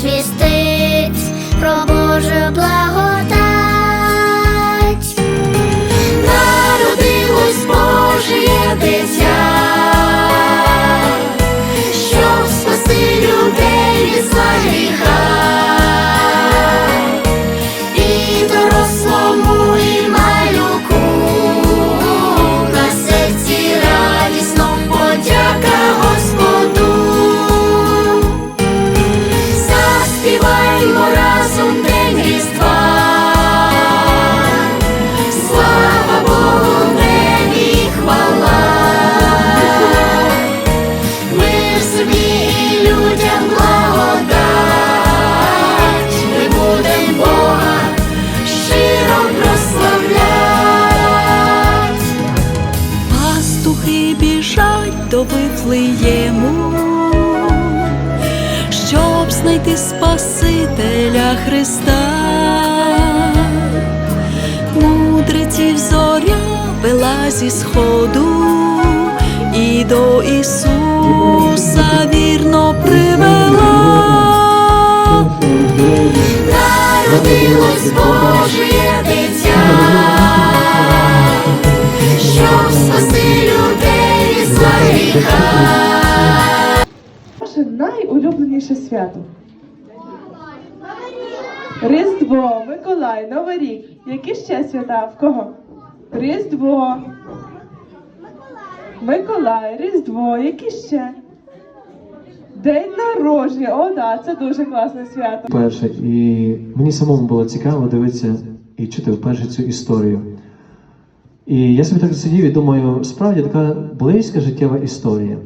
свістить про Божу благодать. Вифлеєму, щоб знайти Спасителя Христа. Мудреців зоря вела зі сходу і до Ісуса вірно Ваше найулюбленіше свято. Різдво, Миколай, Новий рік. Які ще свята? В кого? Різдво. Миколай, Різдво, які ще? День народження. О, да, це дуже класне свято. Перше, і мені самому було цікаво дивитися і чути вперше цю історію. І я собі так сидів і думаю, справді така близька життєва історія.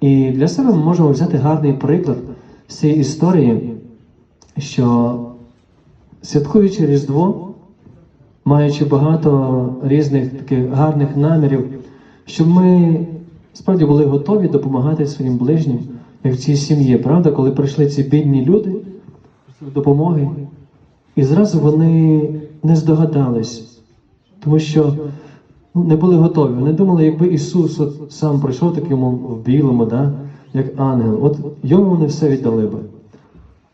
І для себе ми можемо взяти гарний приклад з цієї історії, що святкуючи Різдво, маючи багато різних таких гарних намірів, щоб ми справді були готові допомагати своїм ближнім, як в цій сім'ї, правда, коли прийшли ці бідні люди, допомоги, і зразу вони не здогадались, тому що не були готові. Вони думали, якби Ісус от сам прийшов такому в білому, да, як ангел, от йому вони все віддали би.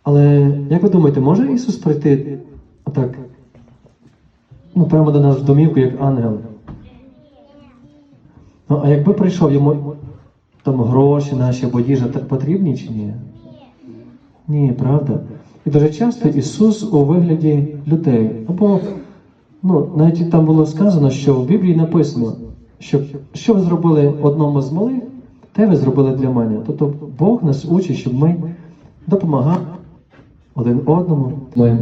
Але як ви думаєте, може Ісус прийти отак, ну, прямо до нас в домівку, як ангел? Ну, а якби прийшов йому там гроші наші або їжа потрібні чи ні? Ні, правда. І дуже часто Ісус у вигляді людей. Або, ну, навіть там було сказано, що в Біблії написано, що що ви зробили одному з малих, те ви зробили для мене. Тобто Бог нас учить, щоб ми допомагали один одному. Ми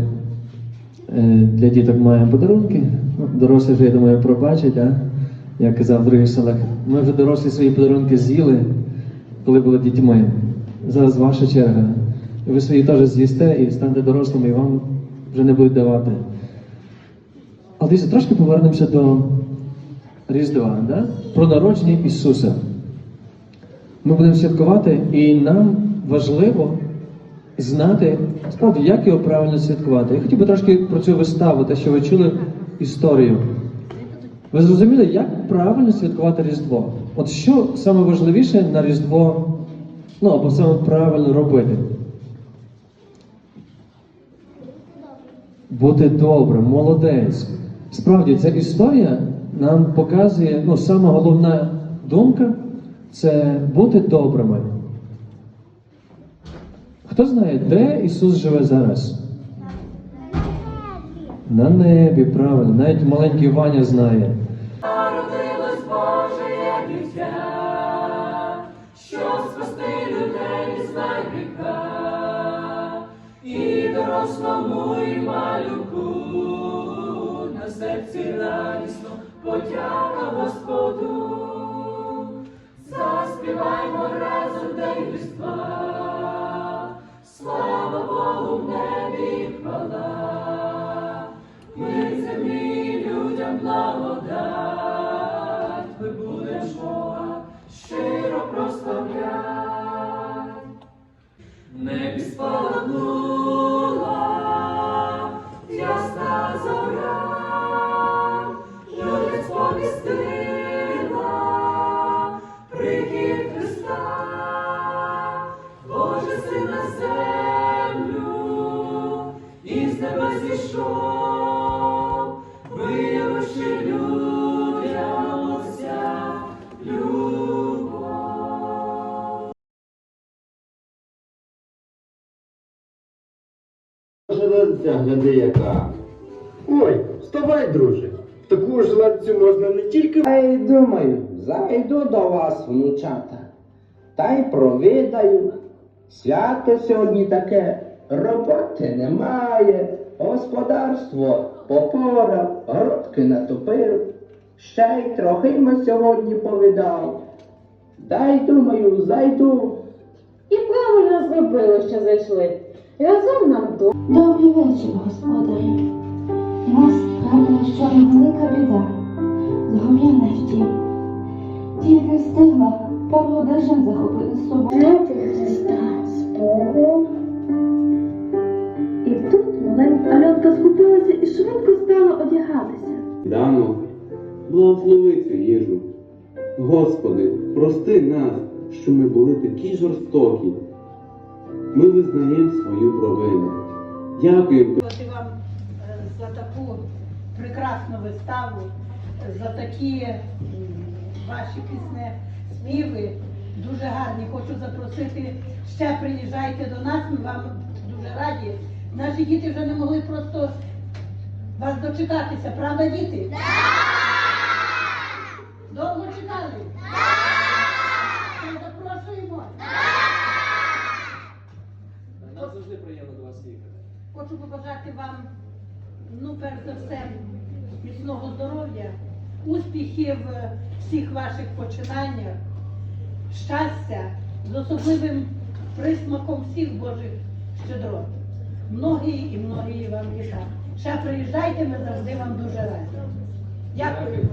е, для діток маємо подарунки. Дорослі вже, я думаю, пробачать, а? як казав в других селах. Ми вже дорослі свої подарунки з'їли, коли були дітьми. Зараз ваша черга. Ви свої теж з'їсте і станете дорослими, і вам вже не будуть давати. Але дивіться, трошки повернемося до Різдва, да? про народження Ісуса. Ми будемо святкувати, і нам важливо знати, справді, як його правильно святкувати. Я хотів би трошки про цю виставу, те, що ви чули історію. Ви зрозуміли, як правильно святкувати Різдво? От що саме важливіше на Різдво, ну або саме правильно робити? Бути добрим, молодець. Справді, ця історія нам показує, ну, сама головна думка це бути добрими. Хто знає, де Ісус живе зараз? На небі, правильно. Навіть маленький Ваня знає. Народилось Боже дитя, щоб спасти людей зла і дорослому, і малюку на серці радісно подяка Господу. Заспіваймо разом день Різдва, слава Богу в небі хвала. Ми землі людям благодать, ми будем Бога щиро прославлять. Небі спалахнула прийшов, виявивши людям уся любов. Гляди яка. Ой, вставай, друже. В таку жилецю можна не тільки. Та й думаю, зайду до вас, внучата, та й провідаю. Свято сьогодні таке, роботи немає, господарство попорав, городки натопив, ще й трохи ми сьогодні повідав. Дай думаю, зайду. І правильно зробили, що зайшли. Разом нам до. Добрий вечір, господарі. Нас трапила ще велика біда. Згорів наш дім. Тільки встигла пару одежин захопити що ми були такі жорстокі. Ми визнаємо свою провину. Дякуємо Дякувати вам е, за таку прекрасну виставу, за такі ваші пісні співи. Дуже гарні. Хочу запросити, ще приїжджайте до нас, ми вам дуже раді. Наші діти вже не могли просто вас дочекатися, правда, діти? Так! Довго чекали? Так! Запрошуємо. Нам завжди приємно до вас їхати. Хочу побажати вам, ну, перш за все, міцного здоров'я, успіхів в всіх ваших починаннях, щастя з особливим присмаком всіх Божих щедрот. Многії і многії вам літа. Ще приїжджайте, ми завжди вам дуже раді. Дякую.